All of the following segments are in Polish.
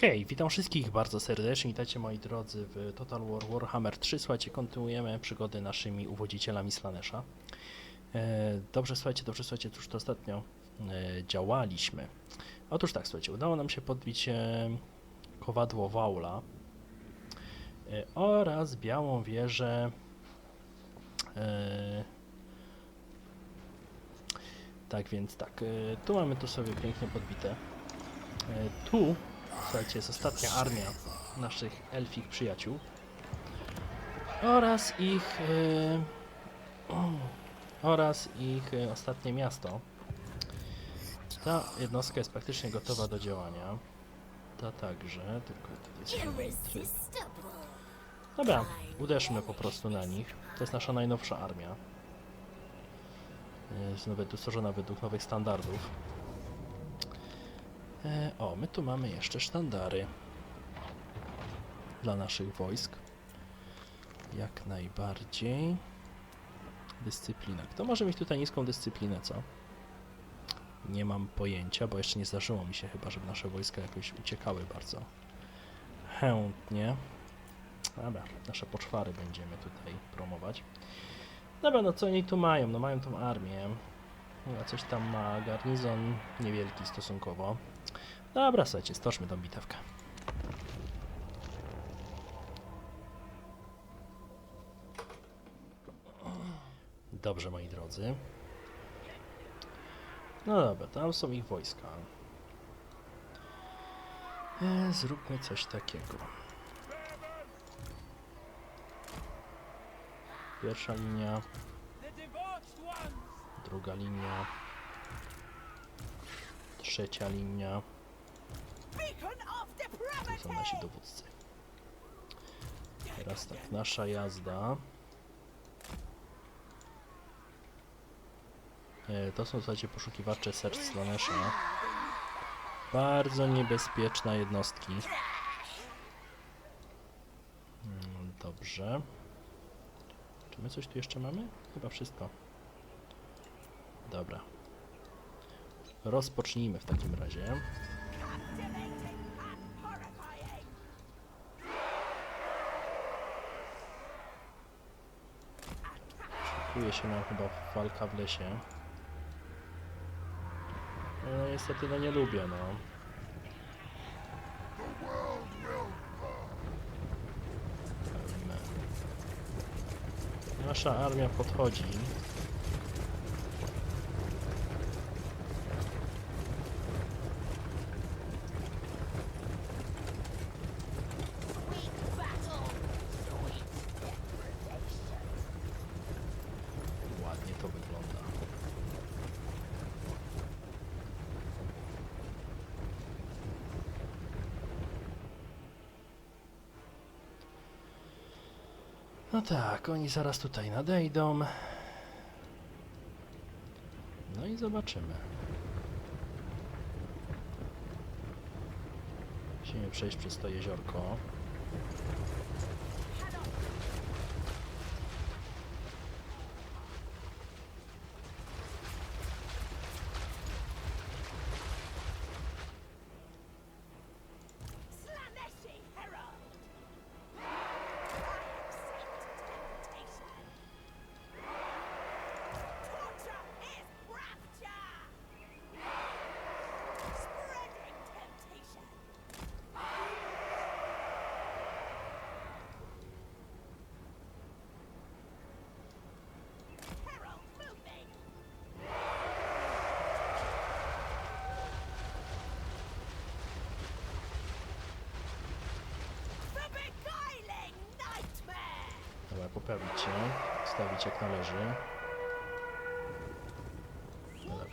Hej, witam wszystkich bardzo serdecznie. Witajcie moi drodzy w Total War Warhammer 3. Słuchajcie, kontynuujemy przygody naszymi uwodzicielami Slanesha. E, dobrze, słuchajcie, dobrze, słuchajcie, cóż to ostatnio e, działaliśmy. Otóż tak, słuchajcie, udało nam się podbić e, kowadło Waula oraz białą wieżę tak więc tak, tu mamy to sobie pięknie podbite. Tu, słuchajcie, jest ostatnia armia naszych elfich przyjaciół oraz ich e, oraz ich e, ostatnie miasto. Ta jednostka jest praktycznie gotowa do działania. Ta także, tylko to jest. Dobra, uderzmy po prostu na nich. To jest nasza najnowsza armia. Jest nawet stworzona według nowych standardów. E, o, my tu mamy jeszcze sztandary dla naszych wojsk. Jak najbardziej. Dyscyplina. Kto może mieć tutaj niską dyscyplinę, co? Nie mam pojęcia, bo jeszcze nie zdarzyło mi się chyba, żeby nasze wojska jakoś uciekały bardzo chętnie. Dobra, nasze poczwary będziemy tutaj promować. Dobra, no co oni tu mają? No mają tą armię. No, coś tam ma garnizon niewielki stosunkowo. Dobra, słuchajcie, stoczmy tą bitewkę. Dobrze, moi drodzy. No dobra, tam są ich wojska. E, zróbmy coś takiego. Pierwsza linia, druga linia, trzecia linia. To są nasi dowódcy. Teraz tak, nasza jazda. E, To są, słuchajcie, poszukiwacze serc Slanesha. Bardzo niebezpieczne jednostki. Mm, Dobrze. Czy my coś tu jeszcze mamy? Chyba wszystko. Dobra. Rozpocznijmy w takim razie. Szykuje się nam chyba walka w lesie. No niestety no nie lubię, no. Nasza armia podchodzi. Ładnie to wygląda. Oni zaraz tutaj nadejdą. No i zobaczymy. Musimy przejść przez to jeziorko.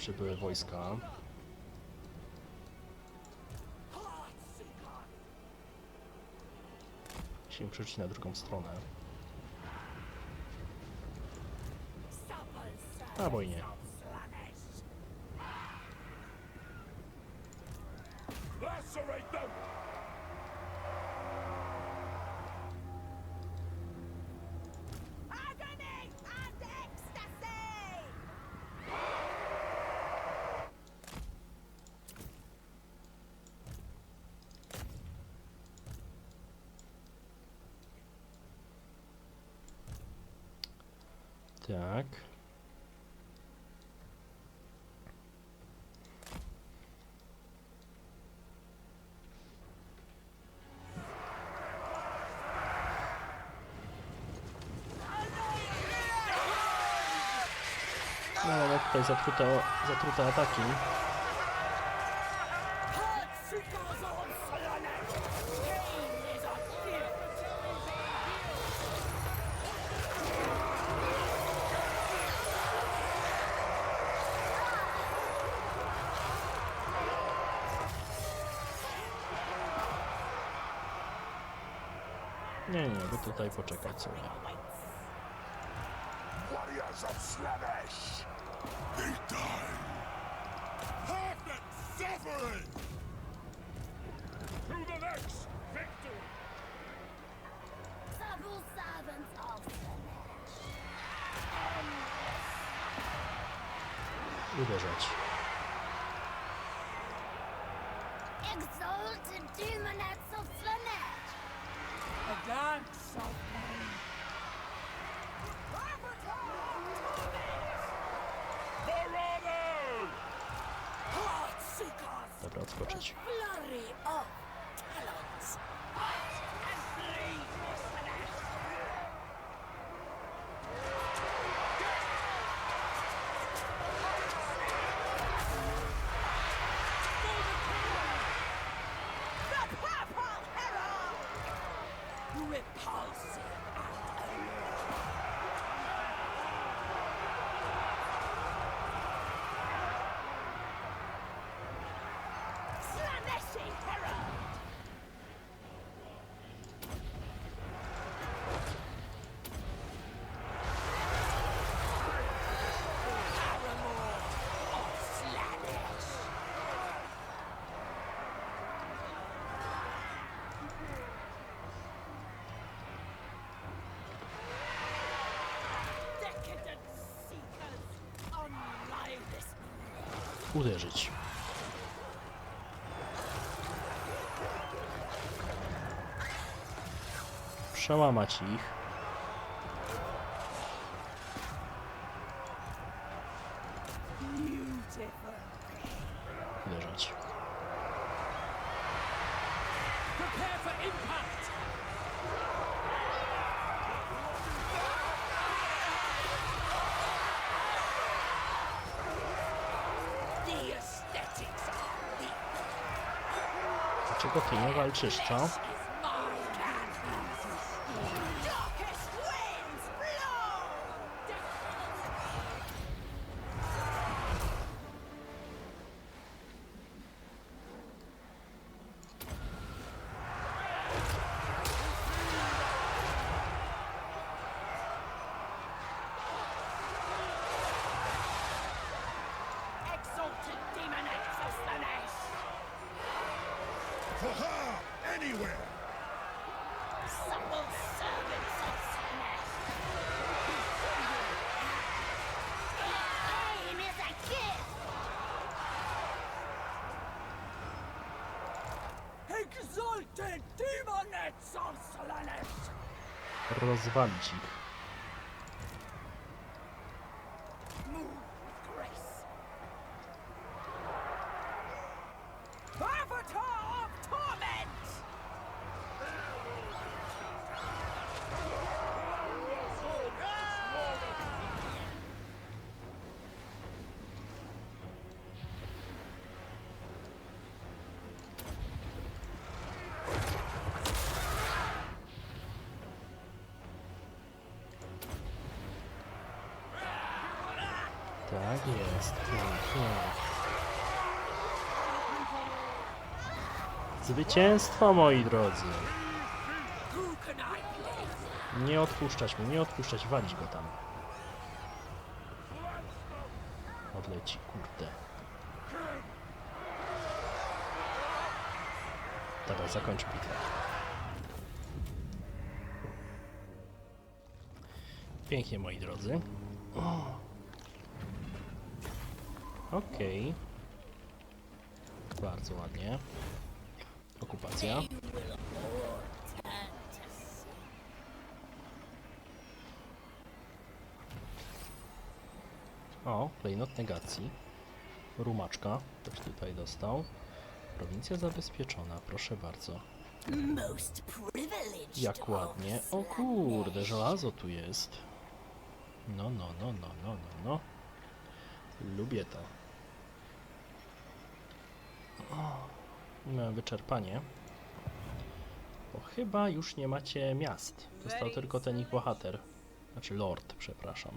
Przybyły wojska. Musimy przejść na drugą stronę. Albo i nie. No, mamy tutaj zatrute, zatrute ataki. Nie, nie, wy tutaj poczekać sobie. Heartseekers. Dobra, odskoczyć. Uderzyć. Przełamać ich. walczyszczo. Anywhere! Supple servants of is a gift. Exalted demonettes of. Rozwalić ich. Tak jest. Pięknie. Zwycięstwo, moi drodzy. Nie odpuszczać mu, nie odpuszczać, walić go tam. Odleci, kurde. Dobra, zakończ bitwę. Pięknie, moi drodzy. Okej. Bardzo ładnie. Okupacja. O, klejnot negacji. Rumaczka. Ktoś tutaj dostał. Prowincja zabezpieczona, proszę bardzo. Jak ładnie. O kurde, żelazo tu jest. No, no, no, no, no, no, no. Lubię to. O, miałem wyczerpanie. Bo chyba już nie macie miast. Został tylko ten ich bohater. Znaczy lord, przepraszam.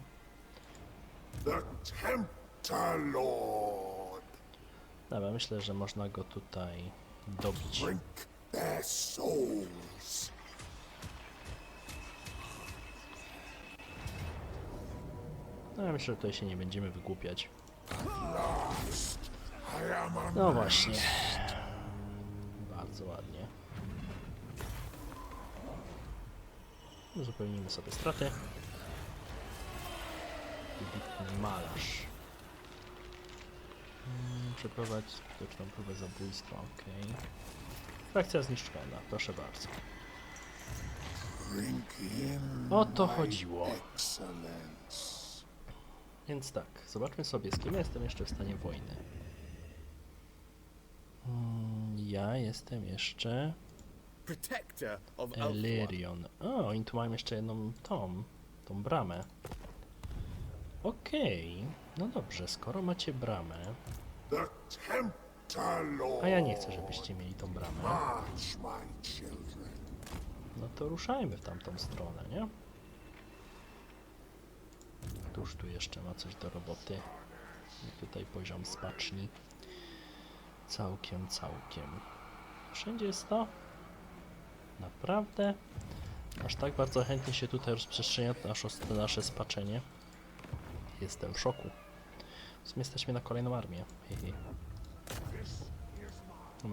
The Tempter Lord. Dobra, myślę, że można go tutaj dobić. Drink their souls. No ja myślę, że tutaj się nie będziemy wygłupiać. A No właśnie. Bardzo ładnie. Uzupełnimy sobie straty. Wybitny malarz. Mm, Przeprowadź skuteczną próbę zabójstwa, ok. Frakcja zniszczona, proszę bardzo. O to chodziło. Więc tak, zobaczmy sobie, z kim ja jestem jeszcze w stanie wojny. Mm, Ja jestem jeszcze protector of Elfwa. Elerion. O, oni tu mają jeszcze jedną tą, tą bramę. Okej, no dobrze, skoro macie bramę, a ja nie chcę, żebyście mieli tą bramę, no to ruszajmy w tamtą stronę, nie? Któż tu jeszcze ma coś do roboty? I tutaj poziom spaczni. Całkiem, całkiem. Wszędzie jest to? Naprawdę? Aż tak bardzo chętnie się tutaj rozprzestrzenia nasze, nasze spaczenie. Jestem w szoku. W sumie mnie na kolejną armię. Hehe.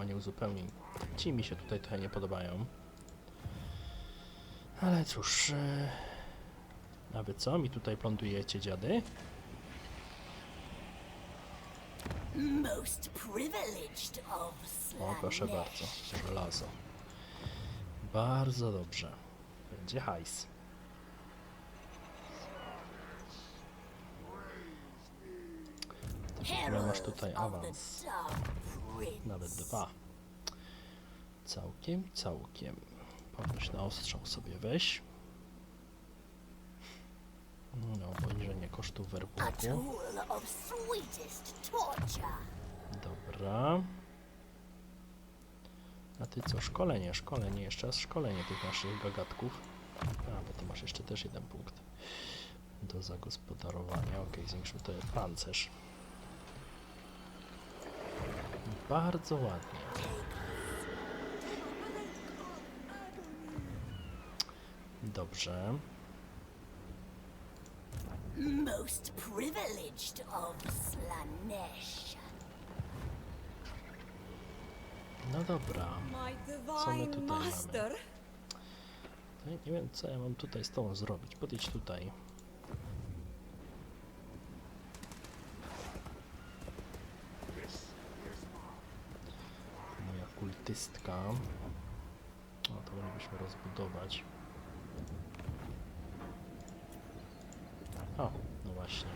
Nie uzupełnień. Ci mi się tutaj trochę nie podobają. Ale cóż. E... A wy co? Mi tutaj plądujecie dziady? Most privileged of O, proszę bardzo. Żelazo. Bardzo dobrze. Będzie hajs. Ty masz tutaj awans. Nawet dwa. Całkiem, całkiem. Podnoś na ostrzał sobie weź. No, poniżenie kosztów torture. Dobra. A ty co? Szkolenie, szkolenie, jeszcze raz szkolenie tych naszych gagatków. A, bo ty masz jeszcze też jeden punkt do zagospodarowania. Ok, zwiększmy to pancerz. Bardzo ładnie. Dobrze. Most privileged of Slanesh. No dobra. My Co my divine tutaj mamy? master. No i nie wiem, co ja mam tutaj z tobą zrobić. Podejdź tutaj. Moja kultystka. O, to moglibyśmy rozbudować. O, no właśnie.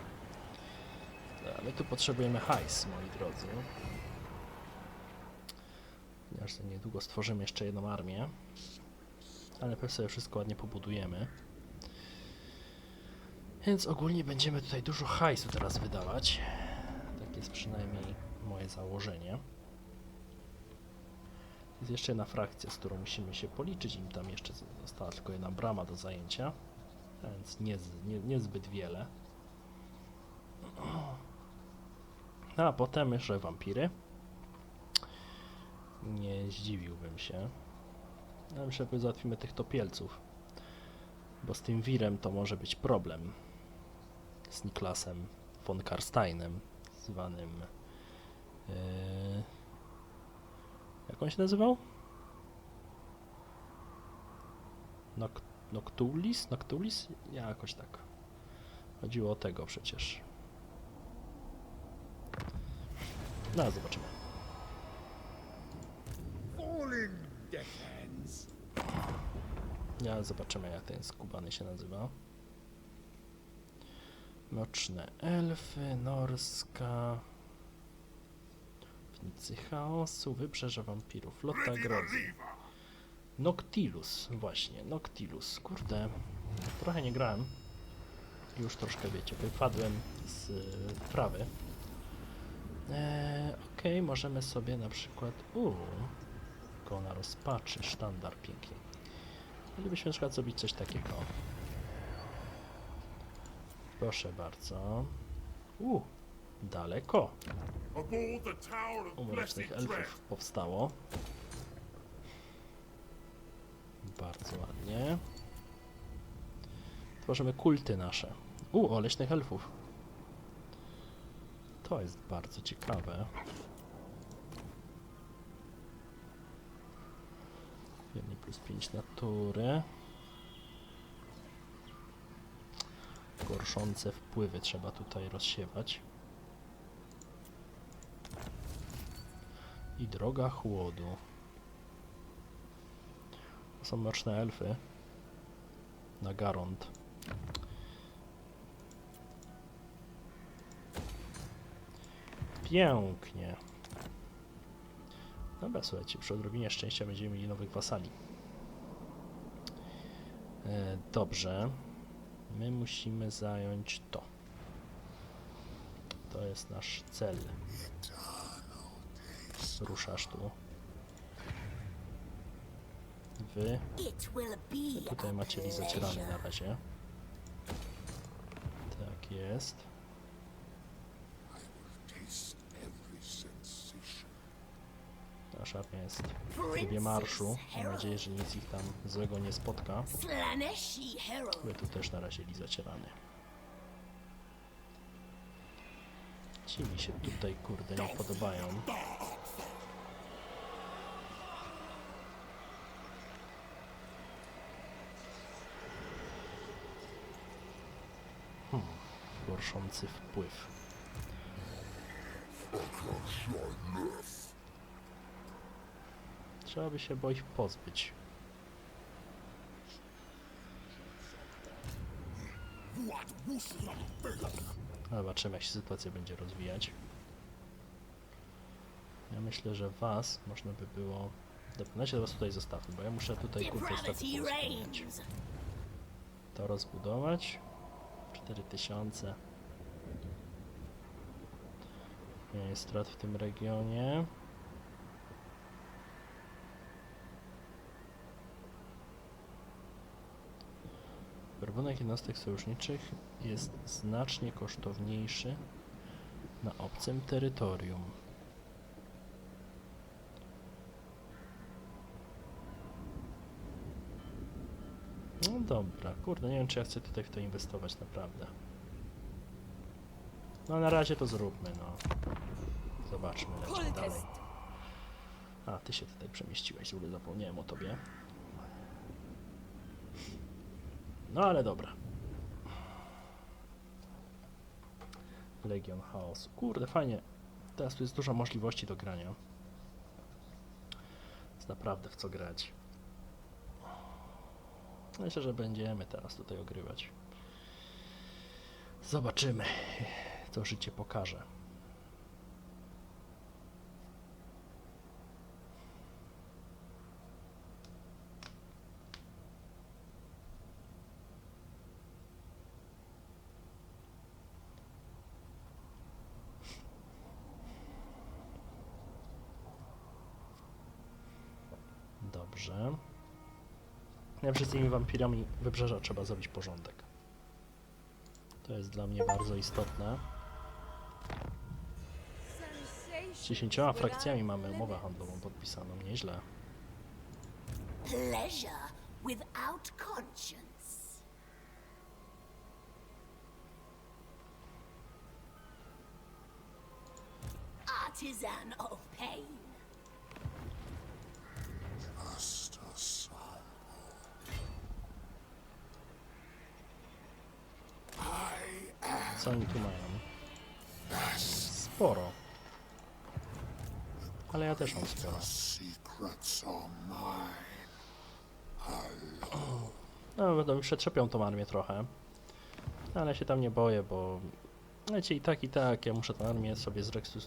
My tu potrzebujemy hajs, moi drodzy. Ponieważ niedługo stworzymy jeszcze jedną armię. Ale pewnie sobie wszystko ładnie pobudujemy. Więc ogólnie będziemy tutaj dużo hajsu teraz wydawać. Tak jest przynajmniej moje założenie. Jest jeszcze jedna frakcja, z którą musimy się policzyć. Im tam jeszcze została tylko jedna brama do zajęcia. Więc nie, nie, niezbyt wiele. A potem jeszcze wampiry. Nie zdziwiłbym się. Ja myślę, że załatwimy tych topielców. Bo z tym wirem to może być problem. Z Niklasem von Karsteinem, zwanym. Yy, jak on się nazywał? Nok Noctulis? Noctulis? Jakoś tak. Chodziło o tego przecież. No, zobaczymy. Ja zobaczymy jak ten skubany się nazywa. Mroczne elfy, norska. Wnicy chaosu, wybrzeże wampirów, lota Ready to grozy. Noctilus, właśnie, Noctilus. Kurde, trochę nie grałem. Już troszkę wiecie, wypadłem z y, Eee, Okej, możemy sobie na przykład. Uuu, na rozpaczy, sztandar pięknie. Moglibyśmy na przykład zrobić coś takiego. Proszę bardzo. Uuu, daleko. U mrocznych elfów powstało. Bardzo ładnie. Tworzymy kulty nasze. U, o leśnych elfów. To jest bardzo ciekawe. Jedni plus 5 natury. Gorszące wpływy trzeba tutaj rozsiewać. I droga chłodu. To są mroczne elfy. Na Garond. Pięknie. Dobra, słuchajcie, przy odrobinie szczęścia będziemy mieli nowych wasali. E, dobrze. My musimy zająć to. To jest nasz cel. Ruszasz tu. Wy tutaj macie list zacierany na razie. Tak jest. Nasza armia jest w trybie marszu. Mam nadzieję, że nic ich tam złego nie spotka. Wy tu też na razie list zacierany. Ci mi się tutaj kurde nie podobają. Hmm, gorszący wpływ. Trzeba by się bo ich pozbyć. Zobaczymy jak się sytuacja będzie rozwijać. Ja myślę, że was można by było... Dobra, się was tutaj zostawmy, bo ja muszę tutaj reigns. To rozbudować. 4000. Nie jest strat w tym regionie. Werbunek jednostek sojuszniczych jest znacznie kosztowniejszy na obcym terytorium. No dobra, kurde, nie wiem czy ja chcę tutaj w to inwestować naprawdę. No na razie to zróbmy, no. Zobaczmy, lecimy dalej. A, ty się tutaj przemieściłeś, w ogóle zapomniałem o tobie. No ale dobra. Legion Chaosu. Kurde, fajnie. Teraz tu jest dużo możliwości do grania. Jest naprawdę w co grać. Myślę, że będziemy teraz tutaj ogrywać. Zobaczymy, co życie pokaże. Dobrze. Najpierw z tymi wampirami wybrzeża trzeba zrobić porządek. To jest dla mnie bardzo istotne. Z 10 frakcjami mamy umowę handlową podpisaną, nieźle. Artisan of pain. Co oni tu mają? Sporo. Ale ja też mam sporo. No, będą przetrzepią tą armię trochę. Ale się tam nie boję, bo wiecie, i tak, i tak, ja muszę tę armię sobie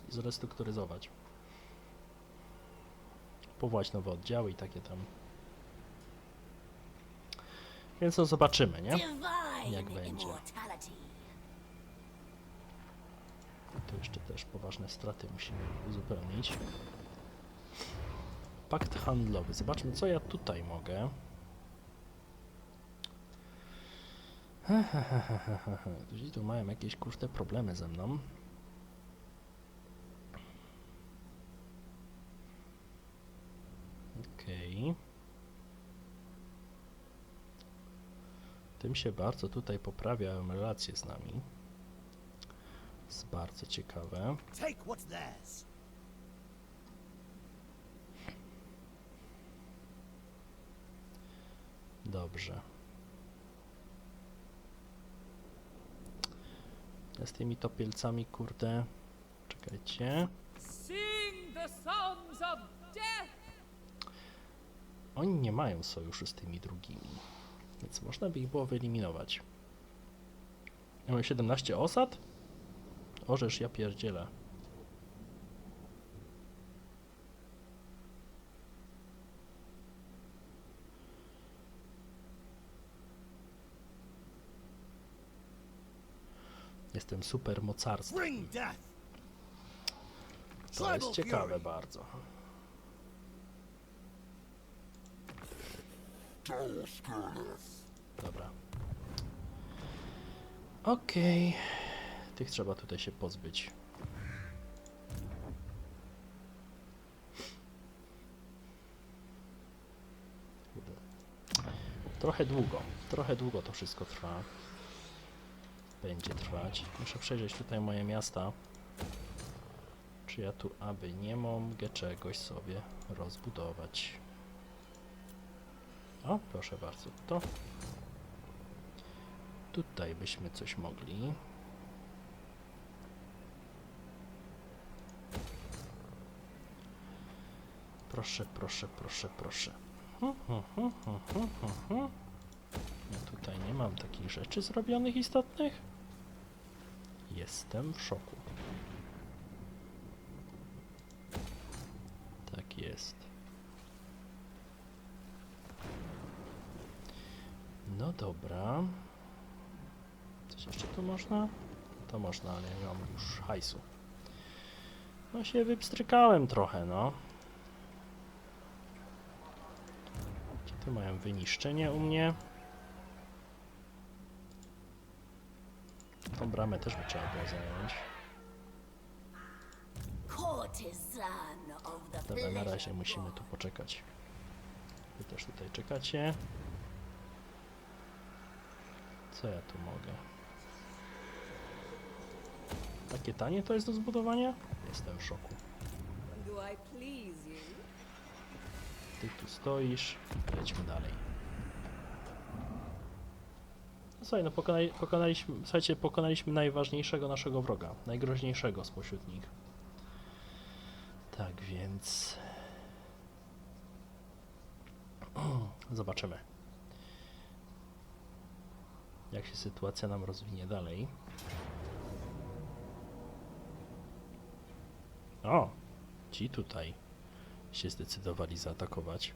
zrestrukturyzować. Powołać nowe oddziały i takie tam. Więc no zobaczymy, nie? Jak będzie. Tu jeszcze też poważne straty musimy uzupełnić. Pakt handlowy. Zobaczmy, co ja tutaj mogę. Gdzieś tu mają jakieś kurde problemy ze mną. Okej. Tym się bardzo tutaj poprawiają relacje z nami. Jest bardzo ciekawe. Take what's theirs. Dobrze. Ja z tymi topielcami, kurde. Czekajcie. Sing the songs of death! Oni nie mają sojuszu z tymi drugimi. Więc można by ich było wyeliminować. Ja mam 17 osad? Orzesz, ja pierdzielę. Jestem super mocarstwem. To jest ciekawe bardzo. Dobra. Okej. Tych trzeba tutaj się pozbyć. Trochę długo, trochę długo to wszystko trwa. Będzie trwać. Muszę przejrzeć tutaj moje miasta. Czy ja tu aby nie mogę czegoś sobie rozbudować? O, proszę bardzo, to tutaj byśmy coś mogli. Proszę, proszę, proszę, proszę. Ja tutaj nie mam takich rzeczy zrobionych istotnych. Jestem w szoku. Tak jest. No dobra. Coś jeszcze tu można? To można, ale ja mam już hajsu. No się wypstrykałem trochę, no. Tu mają wyniszczenie u mnie? Tą bramę też by trzeba było zająć. Dobra, na razie musimy tu poczekać. Wy też tutaj czekacie. Co ja tu mogę? Takie tanie to jest do zbudowania? Jestem w szoku. Do I please you? Ty tu stoisz. Lećmy dalej. No słuchaj, no pokonali, pokonaliśmy, słuchajcie, pokonaliśmy najważniejszego naszego wroga. Najgroźniejszego spośród nich. Tak więc... Zobaczymy. Jak się sytuacja nam rozwinie dalej. O! Ci tutaj się zdecydowali zaatakować.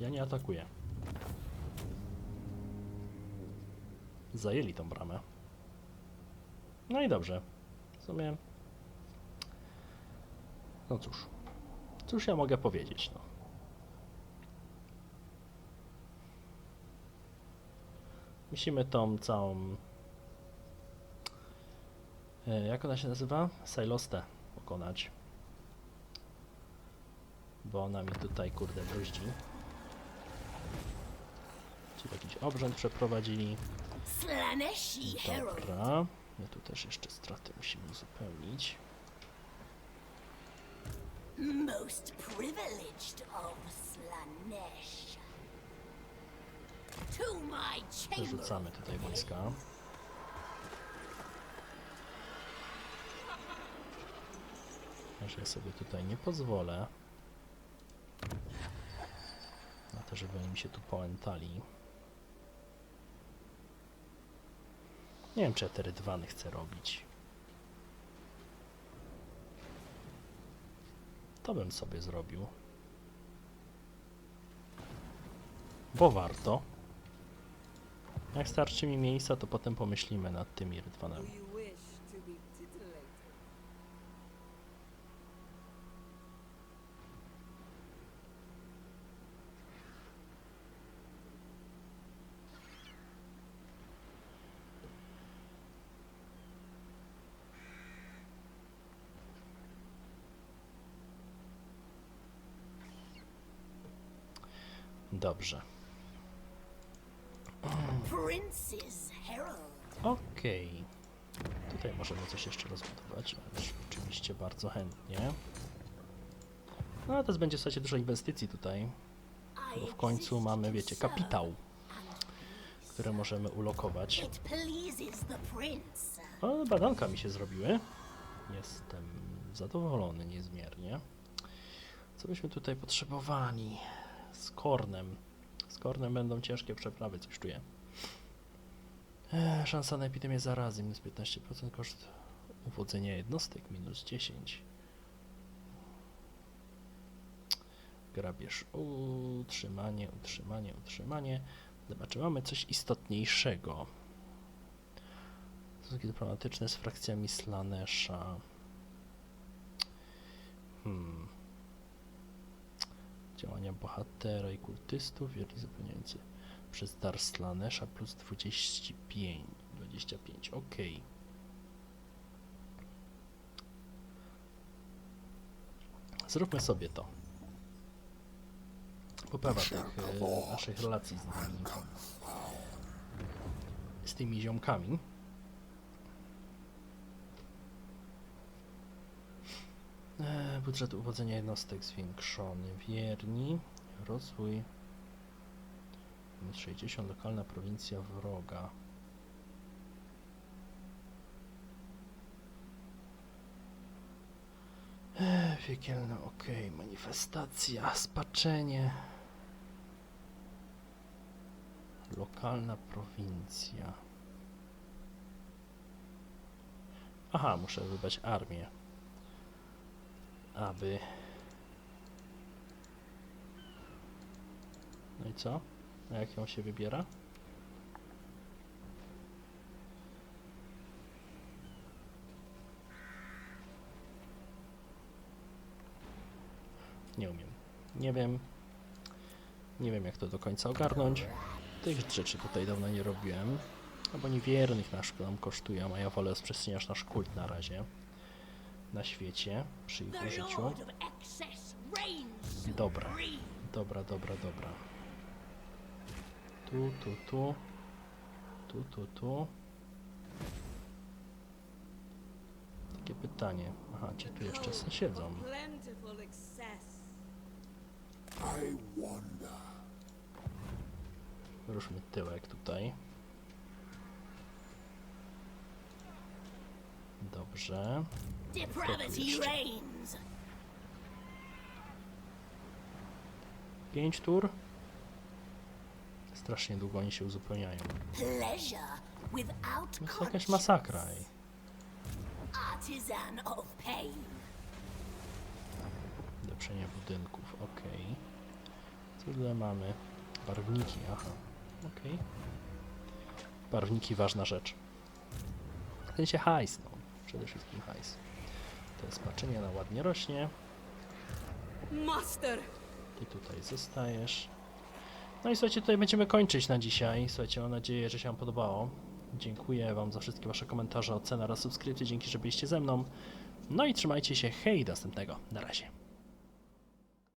Ja nie atakuję. Zajęli tą bramę. No i dobrze. W sumie. No cóż. Cóż ja mogę powiedzieć, no. Musimy tą całą. E, jak ona się nazywa? Silostę pokonać. Bo ona mi tutaj, kurde, bruździ. Ci jakiś obrzęd przeprowadzili. Dobra. My tu też jeszcze straty musimy uzupełnić. Most privileged of Slanesh. To my chamber. Przerzucamy tutaj wojska. Że sobie tutaj nie pozwolę. Na te żeby oni mi się tu połętali. Nie wiem, czy ja te rydwany chcę robić. To bym sobie zrobił. Bo warto. Jak starczy mi miejsca, to potem pomyślimy nad tymi rydwanami. Dobrze. Okej. Tutaj możemy coś jeszcze rozbudować, ależ oczywiście bardzo chętnie. No a teraz będzie, słuchajcie, dużo inwestycji tutaj, bo w końcu mamy, wiecie, kapitał, który możemy ulokować. O, badanka mi się zrobiły. Jestem zadowolony niezmiernie. Co byśmy tutaj potrzebowali? Z kornem. Z kornem będą ciężkie przeprawy, coś czuję. Eee, szansa na epidemię zarazy minus 15%, koszt uwodzenia jednostek minus 10. Grabież, utrzymanie, utrzymanie, utrzymanie. Dobra, czy mamy coś istotniejszego? Stosunki dyplomatyczne z frakcjami Slanesha. Działania bohatera i kultystów, wierni zapewniający przez dar Slanesha plus 25. 25, ok. Zróbmy sobie to. Poprawa tych e, naszych relacji z nimi. Z tymi ziomkami. Budżet uwodzenia jednostek zwiększony. Wierni. Rozwój. Minus 60. Lokalna prowincja wroga. E, Piekielna, ok. Manifestacja. Spaczenie. Lokalna prowincja. Aha, muszę wybrać armię aby. No i co? A jak ją się wybiera? Nie umiem. Nie wiem. Nie wiem jak to do końca ogarnąć. Tych rzeczy tutaj dawno nie robiłem. No bo niewiernych nasz nam kosztują, a ja wolę rozprzestrzeniać nasz kult na razie na świecie przy ich użyciu. Dobra. Dobra, dobra, dobra. Tu, tu, tu. Tu, tu, tu. Takie pytanie. Aha, ci tu jeszcze siedzą. Ruszmy tyłek tutaj. Dobrze. Depravity jeszcze. reigns. Pięć tur. Strasznie długo oni się uzupełniają. To jest jakaś masakra. pain. Ulepszenie budynków, ok. Co tutaj mamy? Barwniki, aha. Ok. Barwniki ważna rzecz. W sensie hajs, no. Przede wszystkim hajs. To jest patrzenie na ładnie rośnie. Master! Ty tutaj zostajesz. No i słuchajcie, tutaj będziemy kończyć na dzisiaj. Słuchajcie, mam nadzieję, że się Wam podobało. Dziękuję Wam za wszystkie Wasze komentarze, oceny oraz subskrypcje. Dzięki, że byliście ze mną. No i trzymajcie się. Hej, do następnego. Na razie.